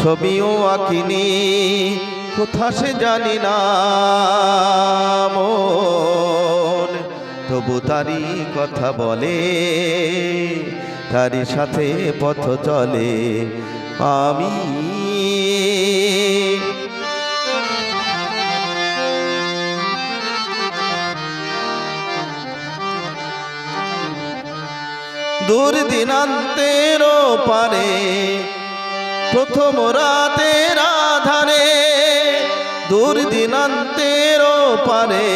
ছবিও আঁকিনি, কোথা সে জানি না তবু তারই কথা বলে, তারই সাথে পথ চলে আমি। দূর দিনান্তের পারে প্রথম রাতের আধারে দূর দিনান্তের পারে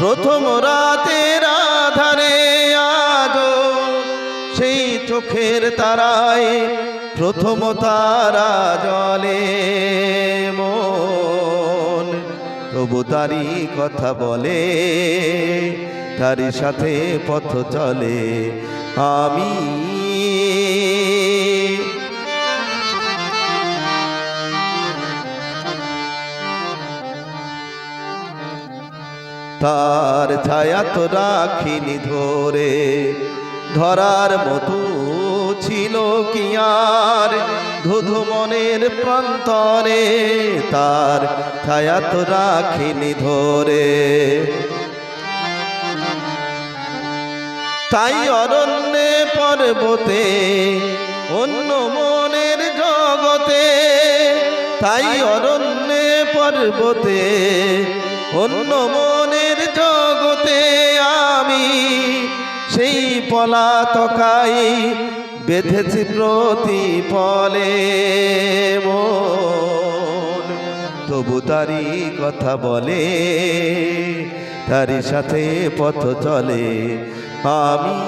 প্রথম রাতের আধারে আজ সেই চোখের তারায় প্রথম তারা জলে মন। তবু তারই কথা বলে তারই সাথে পথ চলে। আমি তার ছায়া তো রাখিনি ধরে। ধরার মতো ছিল কি আর? ধুধু মনের প্রান্তরে তার ছায়া তো রাখিনি ধরে। তাই অরণ্যে পর্বতে, অন্য মনের জগতে, তাই অরণ্যে পর্বতে, অন্য মনের জগতে আমি সেই পলা পলাতকাই বেঁধেছি প্রতি পলে তবু তারই কথা বলে, তারই সাথে পথ চলে। আমি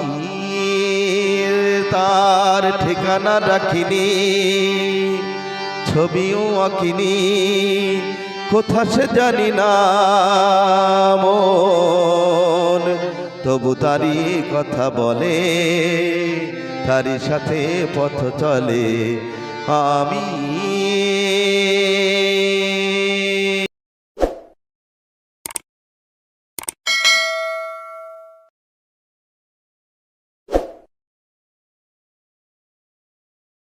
তার ঠিকানা রাখিনি, ছবিও আঁকিনি কোথা সে জানি না মন? তবু তারি কথা বলে তারই সাথে পথ চলে। আমি